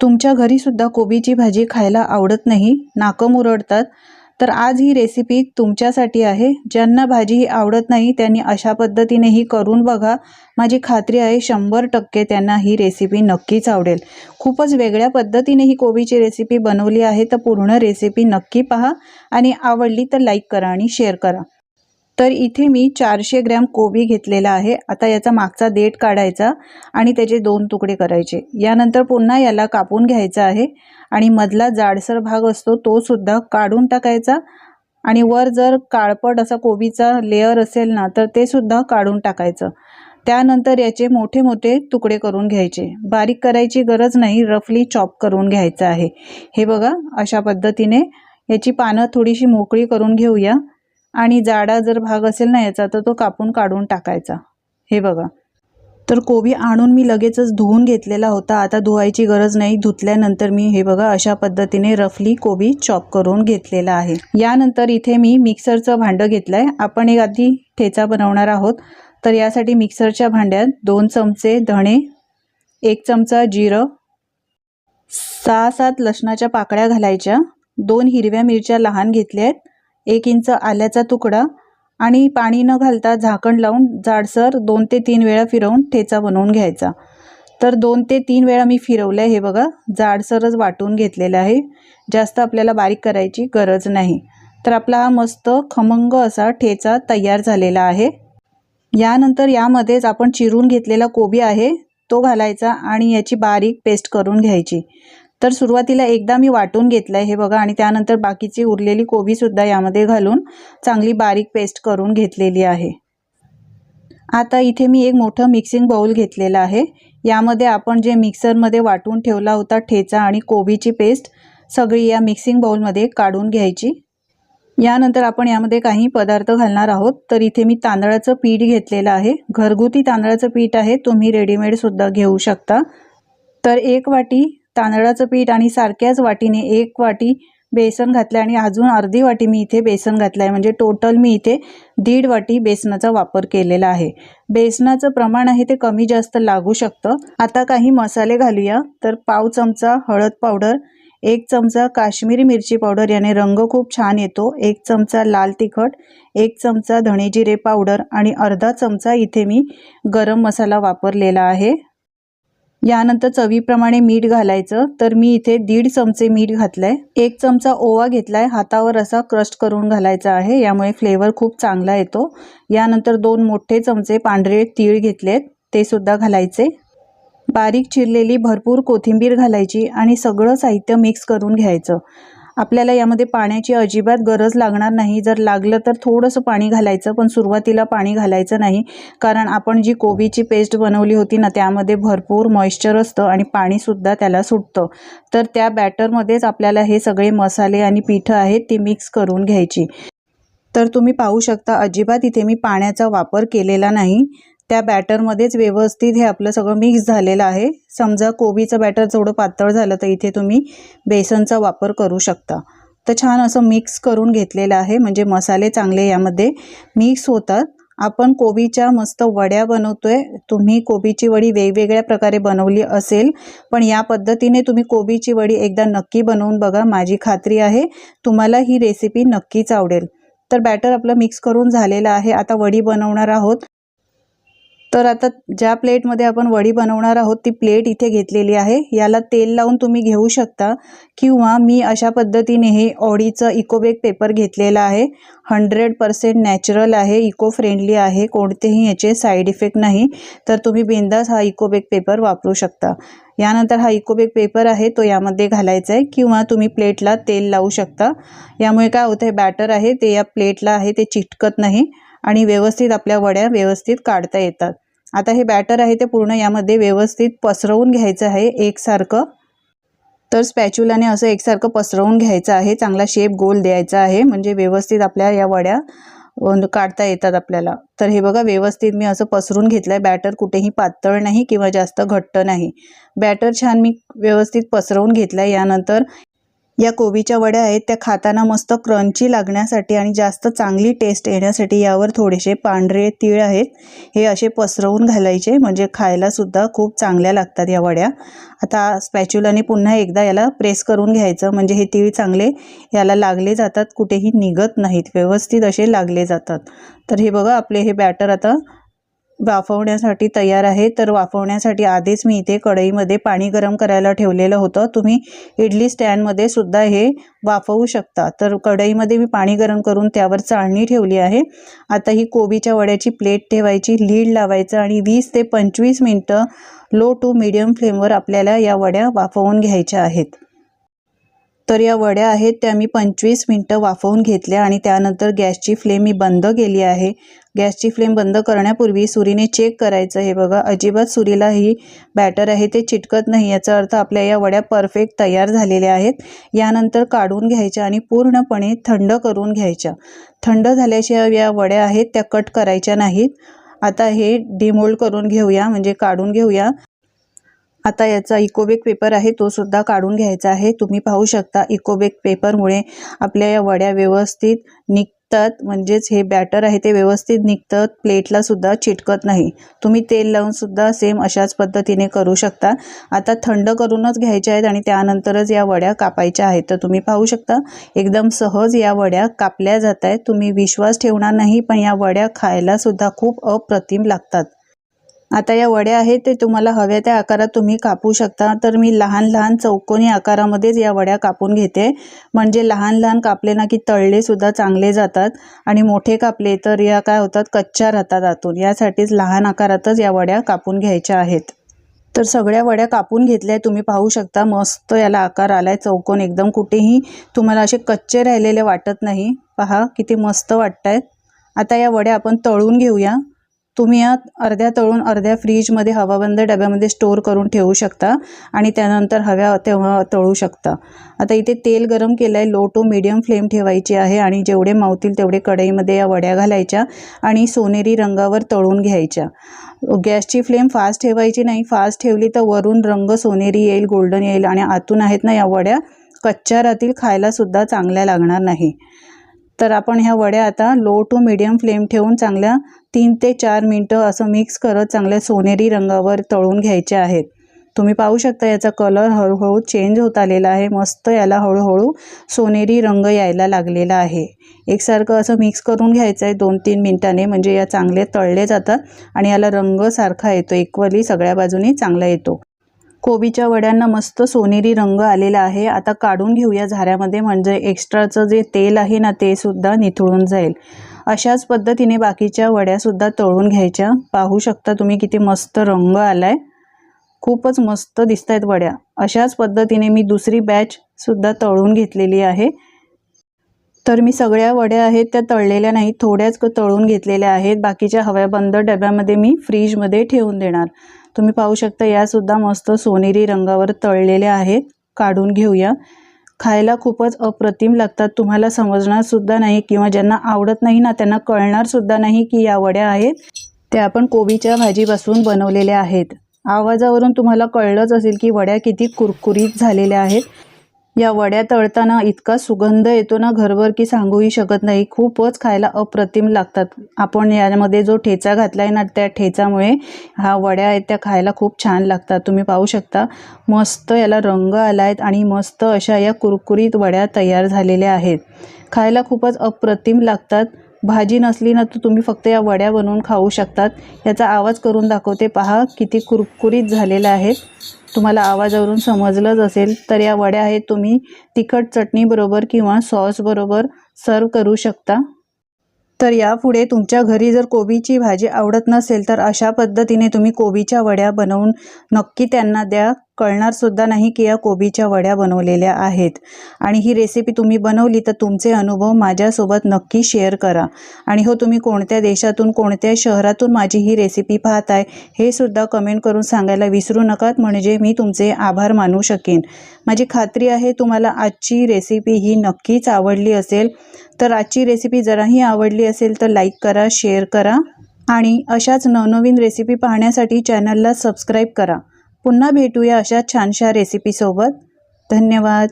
तुमच्या घरीसुद्धा कोबीची भाजी खायला आवडत नाही नाकं मुरडतात तर आज ही रेसिपी तुमच्यासाठी आहे. ज्यांना भाजी ही आवडत नाही त्यांनी अशा पद्धतीने ही करून बघा. माझी खात्री आहे शंभर टक्के त्यांना ही रेसिपी नक्कीच आवडेल. खूपच वेगळ्या पद्धतीने ही कोबीची रेसिपी बनवली आहे तर पूर्ण रेसिपी नक्की पहा. आणि आवडली तर लाईक करा आणि शेअर करा. तर इथे मी चारशे ग्रॅम कोबी घेतलेला आहे. आता याचा मागचा देठ काढायचा आणि त्याचे दोन तुकडे करायचे. यानंतर पुन्हा याला कापून घ्यायचा आहे आणि मधला जाडसर भाग असतो तो सुद्धा काढून टाकायचा. आणि वर जर काळपट असा कोबीचा लेअर असेल ना तर ते सुद्धा काढून टाकायचं. त्यानंतर याचे मोठे मोठे तुकडे करून घ्यायचे. बारीक करायची गरज नाही रफली चॉप करून घ्यायचं आहे. हे बघा अशा पद्धतीने याची पानं थोडीशी मोकळी करून घेऊया. आणि जाडा जर भाग असेल ना याचा तर तो कापून काढून टाकायचा. हे बघा. तर कोबी आणून मी लगेचच धुवून घेतलेला होता. आता धुवायची गरज नाही. धुतल्यानंतर मी हे बघा अशा पद्धतीने रफली कोबी चॉप करून घेतलेला आहे. यानंतर इथे मी मिक्सरचं भांडं घेतलं आहे आपण एक आधी ठेचा बनवणार आहोत. तर यासाठी मिक्सरच्या भांड्यात दोन चमचे धणे एक चमचा जिरं सहा सात लसणाच्या पाकळ्या घालायच्या. दोन हिरव्या मिरच्या लहान घेतल्या आहेत एक इंच आल्याचा तुकडा आणि पाणी न घालता झाकण लावून जाडसर दोन ते तीन वेळा फिरवून ठेचा बनवून घ्यायचा. तर दोन ते तीन वेळा मी फिरवलं आहे हे बघा. जाडसरच वाटून घेतलेलं आहे. जास्त आपल्याला बारीक करायची गरज नाही. तर आपला हा मस्त खमंग असा ठेचा तयार झालेला आहे. यानंतर यामध्येच आपण चिरून घेतलेला कोबी आहे. तो घालायचा आणि याची बारीक पेस्ट करून घ्यायची. तर सुरुवातीला एकदा मी वाटून घेतलं आहे हे बघा आणि त्यानंतर बाकीची उरलेली कोबीसुद्धा यामध्ये घालून चांगली बारीक पेस्ट करून घेतलेली आहे. आता इथे मी एक मोठं मिक्सिंग बाऊल घेतलेलं आहे. यामध्ये आपण जे मिक्सरमध्ये वाटून ठेवला होता ठेचा आणि कोबीची पेस्ट सगळी या मिक्सिंग बाऊलमध्ये काढून घ्यायची. यानंतर आपण यामध्ये काही पदार्थ घालणार आहोत. तर इथे मी तांदळाचं पीठ घेतलेलं आहे. घरगुती तांदळाचं पीठ आहे. तुम्ही रेडीमेडसुद्धा घेऊ शकता. तर एक वाटी तांदळाचं पीठ आणि सारख्याच वाटीने एक वाटी बेसन घातलं आणि अजून अर्धी वाटी मी इथे बेसन घातलं आहे म्हणजे टोटल मी इथे दीड वाटी बेसनाचा वापर केलेला आहे. बेसनाचं प्रमाण आहे ते कमी जास्त लागू शकतं. आता काही मसाले घालूया. तर पाव चमचा हळद पावडर एक चमचा काश्मीरी मिरची पावडर याने रंग खूप छान येतो. एक चमचा लाल तिखट एक चमचा धणे जिरे पावडर आणि अर्धा चमचा इथे मी गरम मसाला वापरलेला आहे. यानंतर चवीप्रमाणे मीठ घालायचं. तर मी इथे दीड चमचे मीठ घातलंय. एक चमचा ओवा घेतलाय. हातावर असा क्रस्ट करून घालायचा आहे. यामुळे फ्लेवर खूप चांगला येतो. यानंतर दोन मोठे चमचे पांढरे तीळ घेतलेत. ते सुद्धा घालायचे. बारीक चिरलेली भरपूर कोथिंबीर घालायची आणि सगळं साहित्य मिक्स करून घ्यायचं. आपल्याला यामध्ये पाण्याची अजिबात गरज लागणार नाही. जर लागलं तर थोडंसं पाणी घालायचं पण सुरुवातीला पाणी घालायचं नाही. कारण आपण जी कोबीची पेस्ट बनवली होती ना त्यामध्ये भरपूर मॉइश्चर असतं आणि पाणीसुद्धा त्याला सुटतं. तर त्या बॅटरमध्येच आपल्याला हे सगळे मसाले आणि पिठं आहेत ती मिक्स करून घ्यायची. तर तुम्ही पाहू शकता अजिबात इथे मी पाण्याचा वापर केलेला नाही. त्या बॅटरमध्येच व्यवस्थित हे आपलं सगळं मिक्स झालेलं आहे. समजा कोबीचं बॅटर थोडं पातळ झालं तर इथे तुम्ही बेसनचा वापर करू शकता. तर छान असं मिक्स करून घेतलेलं आहे. म्हणजे मसाले चांगले यामध्ये मिक्स होतात. आपण कोबीच्या मस्त वड्या बनवतोय. तुम्ही कोबीची वडी वेगवेगळ्या प्रकारे बनवली असेल पण या पद्धतीने तुम्ही कोबीची वडी एकदा नक्की बनवून बघा. माझी खात्री आहे तुम्हाला ही रेसिपी नक्कीच आवडेल. तर बॅटर आपलं मिक्स करून झालेलं आहे. आता वडी बनवणार आहोत. तर आता ज्या प्लेटमध्ये आपण वडी बनवणार आहोत ती प्लेट इथे घेतलेली आहे. याला तेल लावून तुम्ही घेऊ शकता किंवा मी अशा पद्धतीने हे ऑडीचं इकोबेक पेपर घेतलेला आहे. हंड्रेड पर्सेंट नॅचरल आहे इको फ्रेंडली आहे कोणतेही याचे साईड इफेक्ट नाही. तर तुम्ही बिंदास हा इकोबेक पेपर वापरू शकता. यानंतर हा इकोबेक पेपर आहे तो यामध्ये घालायचा आहे किंवा तुम्ही प्लेटला तेल लावू शकता. यामुळे काय होतं हे बॅटर आहे ते या प्लेटला आहे ते चिटकत नाही. आणि व्यवस्थित आपल्या वड्या व्यवस्थित काढता येतात. आता हे बॅटर आहे ते पूर्ण यामध्ये व्यवस्थित पसरवून घ्यायचं आहे एकसारखं. तर स्पॅच्युलाने असं एकसारखं पसरवून घ्यायचं आहे. चांगला शेप गोल द्यायचा आहे. म्हणजे व्यवस्थित आपल्या या वड्या काढता येतात आपल्याला. तर हे बघा व्यवस्थित मी असं पसरून घेतलं आहे बॅटर कुठेही पातळ नाही किंवा जास्त घट्ट नाही. बॅटर छान मी व्यवस्थित पसरवून घेतलं आहे यानंतर या कोबीच्या वड्या आहेत त्या खाताना मस्त क्रंची लागण्यासाठी आणि जास्त चांगली टेस्ट येण्यासाठी यावर थोडेसे पांढरे तीळ आहेत. हे असे पसरवून घालायचे म्हणजे खायलासुद्धा खूप चांगल्या लागतात या वड्या. आता स्पॅच्युलाने पुन्हा एकदा याला प्रेस करून घ्यायचं म्हणजे हे तीळ चांगले याला लागले जातात कुठेही निघत नाहीत व्यवस्थित असे लागले जातात. तर हे बघा आपले हे बॅटर आता वाफवण्यासाठी तयार आहे. तर वाफवण्यासाठी आधीच मी इथे कढईमध्ये पाणी गरम करायला ठेवलेलं होतं. तुम्ही इडली स्टँडमध्ये सुद्धा हे वाफवू शकता. तर कढईमध्ये मी पाणी गरम करून त्यावर चाळणी ठेवली आहे. आता ही कोबीच्या वड्याची प्लेट ठेवायची लीड लावायचं आणि वीस ते पंचवीस मिनटं लो टू मिडियम फ्लेमवर आपल्याला या वड्या वाफवून घ्यायच्या आहेत. तर या वड्या आहेत त्या मी पंचवीस मिनटं वाफवून घेतल्या आणि त्यानंतर गॅसची फ्लेम मी बंद केली आहे. गॅसची फ्लेम बंद करण्यापूर्वी सुरीने चेक करायचं. हे बघा अजिबात सुरीला ही बॅटर आहे ते चिटकत नाही. याचा अर्थ आपल्या या वड्या परफेक्ट तयार झालेल्या आहेत. यानंतर काढून घ्यायच्या आणि पूर्णपणे थंड करून घ्यायच्या. थंड झाल्याशिवाय या वड्या आहेत त्या कट करायच्या नाहीत. आता हे डिमोल्ड करून घेऊया म्हणजे काढून घेऊया. आता याचा इकोबेक पेपर आहे तो सुद्धा काढून घ्यायचा आहे. तुम्ही पाहू शकता इकोबेक पेपरमुळे आपल्या या वड्या व्यवस्थित निघतात. म्हणजेच हे बॅटर आहे ते व्यवस्थित निघतं प्लेटला सुद्धा चिटकत नाही. तुम्ही तेल लावून सुद्धा सेम अशाच पद्धतीने करू शकता. आता थंड करूनच घ्यायच्या आहेत आणि त्यानंतरच या वड्या कापायच्या आहेत. तर तुम्ही पाहू शकता एकदम सहज या वड्या कापल्या जात आहेत. तुम्ही विश्वास ठेवणार नाही पण या वड्या खायला सुद्धा खूप अप्रतिम लागतात. आता या वड्या आहेत ते तुम्हाला हव्या त्या आकारात तुम्ही कापू शकता. तर मी लहान लहान चौकोनी आकारामध्येच या वड्या कापून घेते. म्हणजे लहान लहान कापले ना की तळले सुद्धा चांगले जातात. आणि मोठे कापले तर या काय होतात कच्च्या राहतात आतून. यासाठीच लहान आकारातच या वड्या कापून घ्यायच्या आहेत. तर सगळ्या वड्या कापून घेतल्या तुम्ही पाहू शकता. मस्त याला आकार आलाय चौकोन एकदम कुठेही तुम्हाला असे कच्चे राहिलेले वाटत नाही. पहा किती मस्त वाटत आहेत आता या वड्या आपण तळून घेऊया. तुम्ही या अर्ध्या तळून अर्ध्या फ्रीजमध्ये हवाबंद डब्यामध्ये स्टोअर करून ठेवू शकता आणि त्यानंतर हव्या तेव्हा तळू शकता. आता इथे तेल गरम केलं आहे लो टू मिडियम फ्लेम ठेवायची आहे आणि जेवढे मावतील तेवढे कढईमध्ये या वड्या घालायच्या आणि सोनेरी रंगावर तळून घ्यायच्या. गॅसची फ्लेम फास्ट ठेवायची नाही फास्ट ठेवली तर वरून रंग सोनेरी येईल गोल्डन येईल आणि आतून आहेत ना या वड्या कच्च्या राहतील खायलासुद्धा चांगल्या लागणार नाही. तर आपण ह्या वड्या आता लो टू मिडियम फ्लेम ठेवून चांगल्या तीन ते चार मिनटं असं मिक्स करत चांगल्या सोनेरी रंगावर तळून घ्यायचे आहेत. तुम्ही पाहू शकता याचा कलर हळूहळू चेंज होत आलेला आहे. मस्त याला हळूहळू सोनेरी रंग यायला लागलेला आहे. एकसारखं असं मिक्स करून घ्यायचं आहे दोन तीन मिनटाने. म्हणजे या चांगले तळले जातात आणि याला रंग सारखा येतो. इक्वली सगळ्या बाजूनी चांगला येतो. कोबीच्या वड्यांना मस्त सोनेरी रंग आलेला आहे. आता काढून घेऊया झाऱ्यामध्ये. म्हणजे एक्स्ट्राचं जे तेल आहे ना ते सुद्धा निथळून जाईल. अशाच पद्धतीने बाकीच्या वड्यासुद्धा तळून घ्यायच्या. पाहू शकता तुम्ही किती मस्त रंग आलाय. खूपच मस्त दिसत आहेत वड्या. अशाच पद्धतीने मी दुसरी बॅचसुद्धा तळून घेतलेली आहे. तर मी सगळ्या वड्या आहेत त्या तळलेल्या नाही थोड्याच तळून घेतलेल्या आहेत. बाकीच्या हव्याबंद डब्यामध्ये मी फ्रीजमध्ये ठेवून देणार. तुम्ही पाहू शकता यासुद्धा मस्त सोनेरी रंगावर तळलेल्या आहेत. काढून घेऊया. खायला खूपच अप्रतिम लागतात. तुम्हाला समजणार सुद्धा नाही किंवा ज्यांना आवडत नाही ना त्यांना कळणार सुद्धा नाही की या वड्या आहेत. त्या आपण कोबीच्या भाजीपासून बनवलेल्या आहेत. आवाजावरून तुम्हाला कळलंच असेल की वड्या किती कुरकुरीत झालेल्या आहेत. या वड्या तळताना इतका सुगंध येतो ना घरभर की सांगूही शकत नाही. खूपच खायला अप्रतिम लागतात. आपण यामध्ये जो ठेचा घातला आहे ना त्या ठेचामुळे हा वड्या आहेत त्या खायला खूप छान लागतात. तुम्ही पाहू शकता. मस्त याला रंग आला आहेत आणि मस्त अशा या कुरकुरीत वड्या तयार झालेल्या आहेत. खायला खूपच अप्रतिम लागतात. भाजी नसली ना तर तुम्ही फक्त या वड्या बनवून खाऊ शकतात. याचा आवाज करून दाखवते पहा किती कुरकुरीत झालेला आहे. तुम्हाला आवाजावरून समजलंच असेल. तर या वड्या आहेत तुम्ही तिखट चटणीबरोबर किंवा सॉसबरोबर सर्व करू शकता. तर यापुढे तुमच्या घरी जर कोबीची भाजी आवडत नसेल तर अशा पद्धतीने तुम्ही कोबीच्या वड्या बनवून नक्की त्यांना द्या. कळणार सुद्धा नाही की या कोबीच्या वड्या बनवलेल्या आहेत. आणि ही रेसिपी तुम्ही बनवली तर तुमचे अनुभव माझ्यासोबत नक्की शेअर करा. आणि हो तुम्ही कोणत्या देशातून कोणत्या शहरातून माझी ही रेसिपी पाहताय हे सुद्धा कमेंट करून सांगायला विसरू नकात म्हणजे मी तुमचे आभार मानू शकेन. माझी खात्री आहे तुम्हाला आजची रेसिपी ही नक्कीच आवडली असेल. तर आजची रेसिपी जराही आवडली असेल तर लाईक करा शेअर करा. आणि अशाच नवनवीन रेसिपी पाहण्यासाठी चॅनलला सबस्क्राईब करा. पुन्हा भेटूया अशा छानशा रेसिपीसोबत धन्यवाद.